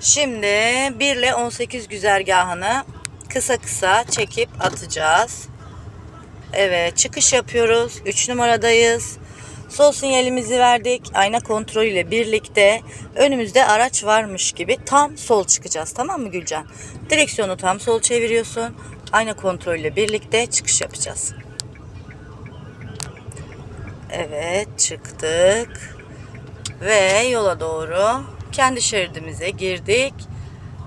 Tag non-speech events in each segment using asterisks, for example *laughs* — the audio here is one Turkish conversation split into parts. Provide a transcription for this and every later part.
Şimdi 1 ile 18 güzergahını kısa kısa çekip atacağız. Evet çıkış yapıyoruz. 3 numaradayız. Sol sinyalimizi verdik. Ayna kontrolü ile birlikte önümüzde araç varmış gibi tam sol çıkacağız. Tamam mı Gülcan? Direksiyonu tam sol çeviriyorsun. Ayna kontrolü ile birlikte çıkış yapacağız. Evet çıktık. Ve yola doğru kendi şeridimize girdik.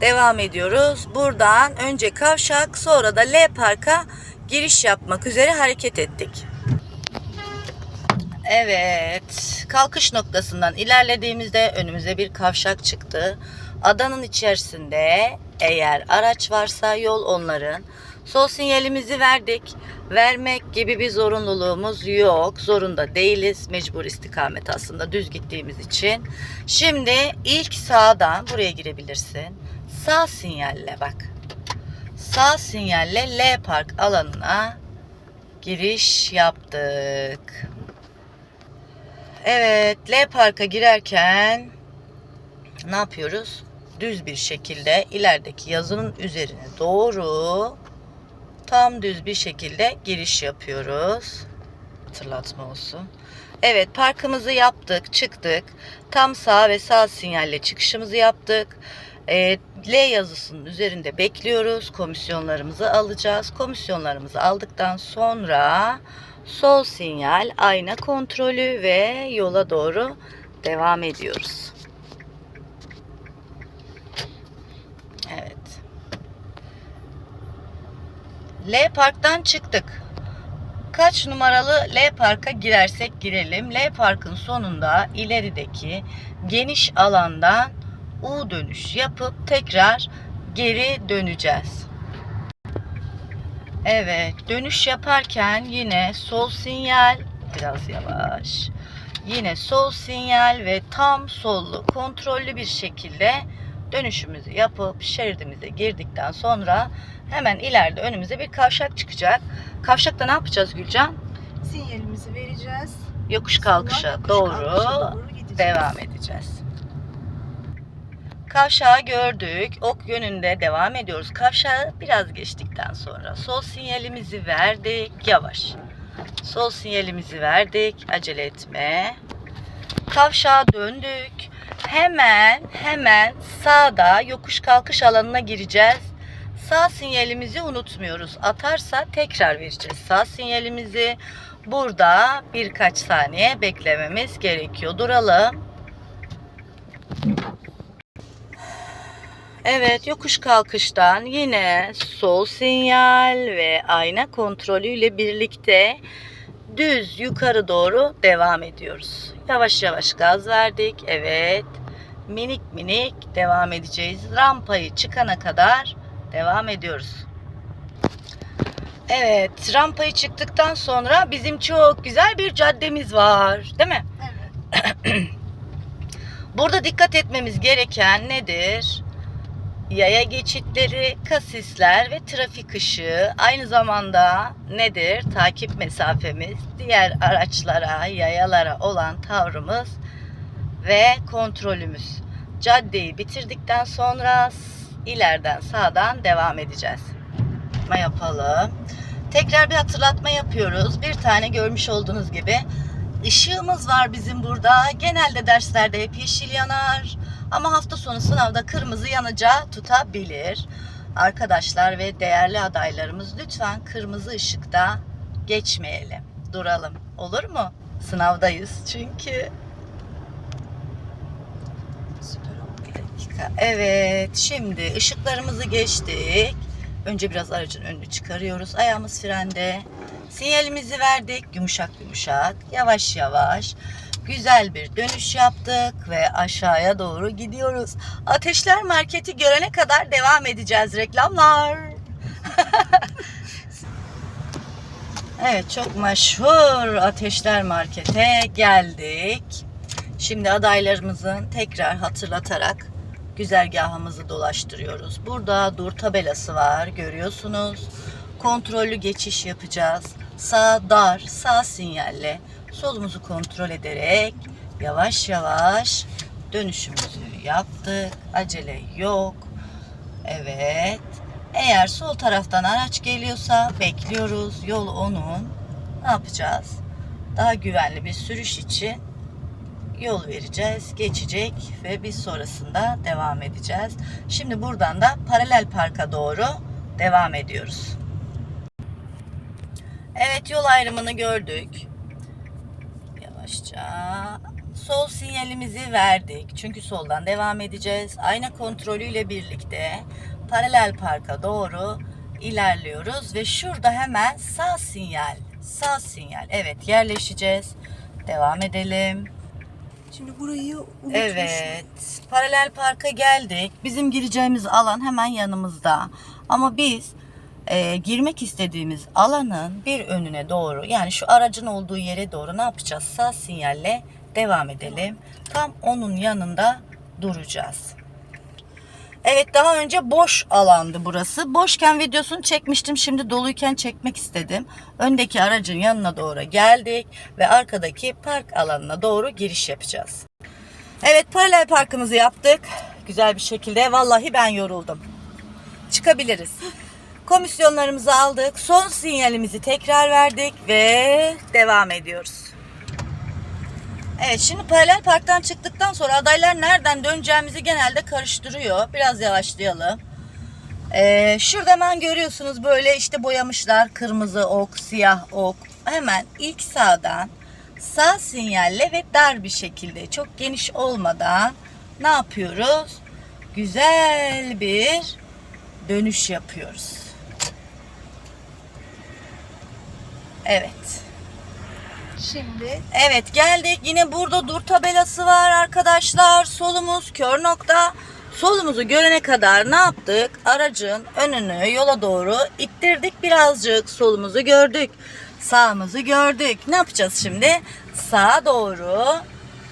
Devam ediyoruz. Buradan önce kavşak sonra da L parka giriş yapmak üzere hareket ettik. Evet, kalkış noktasından ilerlediğimizde önümüze bir kavşak çıktı. Adanın içerisinde eğer araç varsa yol onların. Sol sinyalimizi verdik. Vermek gibi bir zorunluluğumuz yok. Zorunda değiliz. Mecbur istikamet aslında düz gittiğimiz için. Şimdi ilk sağdan buraya girebilirsin. Sağ sinyalle bak. Sağ sinyalle L park alanına giriş yaptık. Evet, L Park'a girerken ne yapıyoruz? Düz bir şekilde ilerideki yazının üzerine doğru tam düz bir şekilde giriş yapıyoruz. Hatırlatma olsun. Evet, parkımızı yaptık, çıktık. Tam sağ ve sağ sinyalle çıkışımızı yaptık. Ee, L yazısının üzerinde bekliyoruz. Komisyonlarımızı alacağız. Komisyonlarımızı aldıktan sonra sol sinyal, ayna kontrolü ve yola doğru devam ediyoruz. Evet. L Park'tan çıktık. Kaç numaralı L Park'a girersek girelim. L Park'ın sonunda ilerideki geniş alandan U dönüş yapıp tekrar geri döneceğiz. Evet, dönüş yaparken yine sol sinyal, biraz yavaş. Yine sol sinyal ve tam sollu kontrollü bir şekilde dönüşümüzü yapıp şeridimize girdikten sonra hemen ileride önümüze bir kavşak çıkacak. Kavşakta ne yapacağız Gülcan? Sinyalimizi vereceğiz. Yokuş kalkışa yokuş doğru kalkışa doğru gideceğiz. devam edeceğiz. Kavşağı gördük. Ok yönünde devam ediyoruz. Kavşağı biraz geçtikten sonra sol sinyalimizi verdik. Yavaş. Sol sinyalimizi verdik. Acele etme. Kavşağa döndük. Hemen hemen sağda yokuş kalkış alanına gireceğiz. Sağ sinyalimizi unutmuyoruz. Atarsa tekrar vereceğiz. Sağ sinyalimizi burada birkaç saniye beklememiz gerekiyor. Duralım. Evet, yokuş kalkıştan yine sol sinyal ve ayna kontrolüyle birlikte düz yukarı doğru devam ediyoruz. Yavaş yavaş gaz verdik. Evet. Minik minik devam edeceğiz. Rampayı çıkana kadar devam ediyoruz. Evet, rampayı çıktıktan sonra bizim çok güzel bir caddemiz var, değil mi? Evet. *clears throat* Burada dikkat etmemiz gereken nedir? Yaya geçitleri, kasisler ve trafik ışığı aynı zamanda nedir? Takip mesafemiz, diğer araçlara, yayalara olan tavrımız ve kontrolümüz. Caddeyi bitirdikten sonra ileriden sağdan devam edeceğiz. Yapalım. Tekrar bir hatırlatma yapıyoruz. Bir tane görmüş olduğunuz gibi ışığımız var bizim burada. Genelde derslerde hep yeşil yanar. Ama hafta sonu sınavda kırmızı yanacağı tutabilir. Arkadaşlar ve değerli adaylarımız lütfen kırmızı ışıkta geçmeyelim. Duralım. Olur mu? Sınavdayız çünkü. Süper dakika. Evet, şimdi ışıklarımızı geçtik. Önce biraz aracın önünü çıkarıyoruz. Ayağımız frende. Sinyalimizi verdik. Yumuşak yumuşak, yavaş yavaş. Güzel bir dönüş yaptık ve aşağıya doğru gidiyoruz. Ateşler Marketi görene kadar devam edeceğiz reklamlar. *laughs* evet çok meşhur Ateşler Market'e geldik. Şimdi adaylarımızın tekrar hatırlatarak güzergahımızı dolaştırıyoruz. Burada dur tabelası var görüyorsunuz. Kontrollü geçiş yapacağız. Sağ dar, sağ sinyalle solumuzu kontrol ederek yavaş yavaş dönüşümüzü yaptık. Acele yok. Evet. Eğer sol taraftan araç geliyorsa bekliyoruz. Yol onun. Ne yapacağız? Daha güvenli bir sürüş için yol vereceğiz. Geçecek ve biz sonrasında devam edeceğiz. Şimdi buradan da paralel parka doğru devam ediyoruz. Evet yol ayrımını gördük. Yavaşça sol sinyalimizi verdik. Çünkü soldan devam edeceğiz. Ayna kontrolüyle birlikte paralel parka doğru ilerliyoruz ve şurada hemen sağ sinyal, sağ sinyal. Evet yerleşeceğiz. Devam edelim. Şimdi burayı unutmuşum. Evet. Paralel parka geldik. Bizim gireceğimiz alan hemen yanımızda. Ama biz e, girmek istediğimiz alanın bir önüne doğru yani şu aracın olduğu yere doğru ne yapacağız? Sağ sinyalle devam edelim. Tam onun yanında duracağız. Evet daha önce boş alandı burası. Boşken videosunu çekmiştim. Şimdi doluyken çekmek istedim. Öndeki aracın yanına doğru geldik ve arkadaki park alanına doğru giriş yapacağız. Evet paralel parkımızı yaptık. Güzel bir şekilde. Vallahi ben yoruldum. Çıkabiliriz. Komisyonlarımızı aldık. Son sinyalimizi tekrar verdik ve devam ediyoruz. Evet şimdi paralel parktan çıktıktan sonra adaylar nereden döneceğimizi genelde karıştırıyor. Biraz yavaşlayalım. Ee, şurada hemen görüyorsunuz böyle işte boyamışlar kırmızı ok, siyah ok. Hemen ilk sağdan sağ sinyalle ve dar bir şekilde çok geniş olmadan ne yapıyoruz? Güzel bir dönüş yapıyoruz. Evet. Şimdi Evet geldik. Yine burada dur tabelası var arkadaşlar. Solumuz kör nokta. Solumuzu görene kadar ne yaptık? Aracın önünü yola doğru ittirdik birazcık. Solumuzu gördük. Sağımızı gördük. Ne yapacağız şimdi? Sağa doğru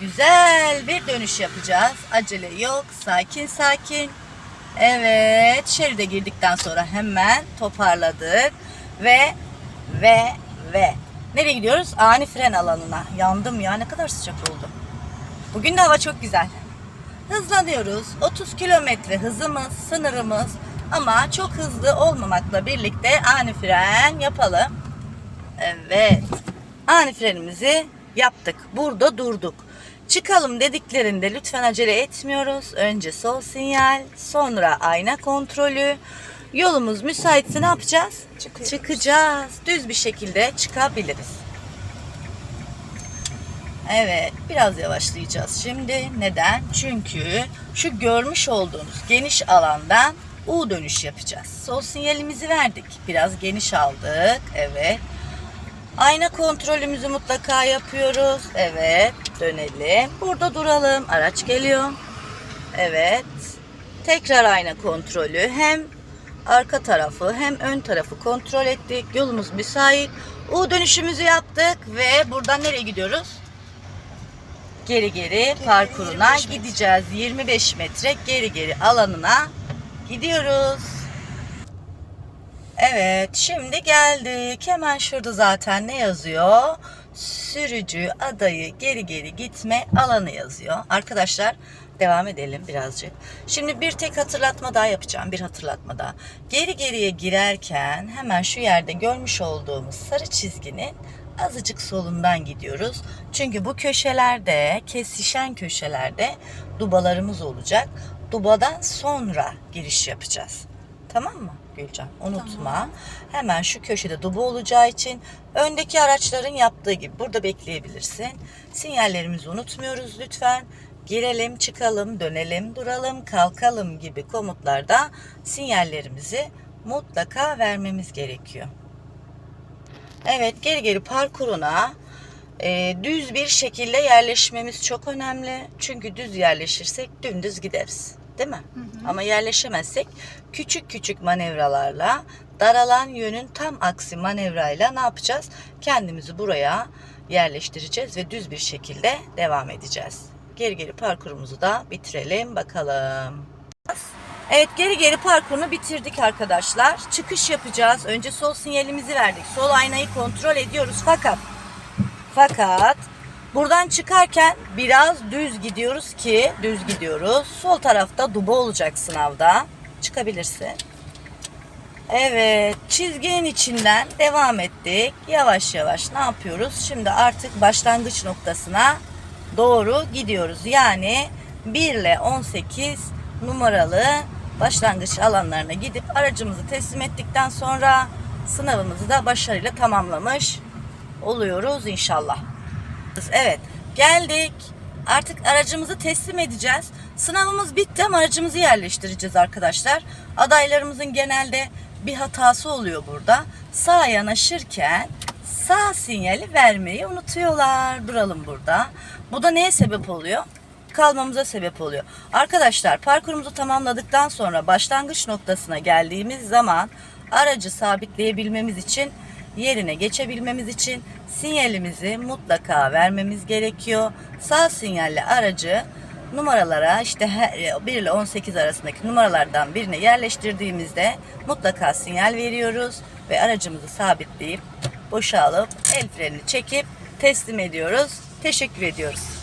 güzel bir dönüş yapacağız. Acele yok. Sakin sakin. Evet. Şeride girdikten sonra hemen toparladık. Ve ve ve nereye gidiyoruz? Ani fren alanına. Yandım ya ne kadar sıcak oldu. Bugün de hava çok güzel. Hızlanıyoruz. 30 kilometre hızımız, sınırımız. Ama çok hızlı olmamakla birlikte ani fren yapalım. Evet. Ani frenimizi yaptık. Burada durduk. Çıkalım dediklerinde lütfen acele etmiyoruz. Önce sol sinyal, sonra ayna kontrolü. Yolumuz müsaitse ne yapacağız? Çıkıyoruz. Çıkacağız. Düz bir şekilde çıkabiliriz. Evet, biraz yavaşlayacağız şimdi. Neden? Çünkü şu görmüş olduğunuz geniş alandan U dönüş yapacağız. Sol sinyalimizi verdik. Biraz geniş aldık. Evet. Ayna kontrolümüzü mutlaka yapıyoruz. Evet, dönelim. Burada duralım. Araç geliyor. Evet. Tekrar ayna kontrolü. Hem arka tarafı hem ön tarafı kontrol ettik. Yolumuz müsait. U dönüşümüzü yaptık ve buradan nereye gidiyoruz? Geri geri parkuruna 25 metre. gideceğiz. 25 metre geri geri alanına gidiyoruz. Evet, şimdi geldik. Hemen şurada zaten ne yazıyor? Sürücü adayı geri geri gitme alanı yazıyor. Arkadaşlar devam edelim birazcık. Şimdi bir tek hatırlatma daha yapacağım. Bir hatırlatma daha. Geri geriye girerken hemen şu yerde görmüş olduğumuz sarı çizginin azıcık solundan gidiyoruz. Çünkü bu köşelerde, kesişen köşelerde dubalarımız olacak. Dubadan sonra giriş yapacağız. Tamam mı Gülcan? Unutma. Tamam. Hemen şu köşede duba olacağı için öndeki araçların yaptığı gibi burada bekleyebilirsin. Sinyallerimizi unutmuyoruz lütfen. Girelim, çıkalım, dönelim, duralım, kalkalım gibi komutlarda sinyallerimizi mutlaka vermemiz gerekiyor. Evet, geri geri parkuruna e, düz bir şekilde yerleşmemiz çok önemli. Çünkü düz yerleşirsek dümdüz gideriz. Değil mi? Ama yerleşemezsek küçük küçük manevralarla daralan yönün tam aksi manevrayla ne yapacağız? Kendimizi buraya yerleştireceğiz ve düz bir şekilde devam edeceğiz. Geri geri parkurumuzu da bitirelim bakalım. Evet geri geri parkurunu bitirdik arkadaşlar. Çıkış yapacağız. Önce sol sinyalimizi verdik. Sol aynayı kontrol ediyoruz fakat fakat Buradan çıkarken biraz düz gidiyoruz ki düz gidiyoruz. Sol tarafta duba olacak sınavda. Çıkabilirsin. Evet, çizginin içinden devam ettik. Yavaş yavaş ne yapıyoruz? Şimdi artık başlangıç noktasına doğru gidiyoruz. Yani 1 ile 18 numaralı başlangıç alanlarına gidip aracımızı teslim ettikten sonra sınavımızı da başarıyla tamamlamış oluyoruz inşallah. Evet, geldik. Artık aracımızı teslim edeceğiz. Sınavımız bitti ama aracımızı yerleştireceğiz arkadaşlar. Adaylarımızın genelde bir hatası oluyor burada. Sağa yanaşırken sağ sinyali vermeyi unutuyorlar. Duralım burada. Bu da neye sebep oluyor? kalmamıza sebep oluyor. Arkadaşlar parkurumuzu tamamladıktan sonra başlangıç noktasına geldiğimiz zaman aracı sabitleyebilmemiz için yerine geçebilmemiz için sinyalimizi mutlaka vermemiz gerekiyor. Sağ sinyalle aracı numaralara işte her- 1 ile 18 arasındaki numaralardan birine yerleştirdiğimizde mutlaka sinyal veriyoruz ve aracımızı sabitleyip boşalıp el frenini çekip teslim ediyoruz. Teşekkür ediyoruz.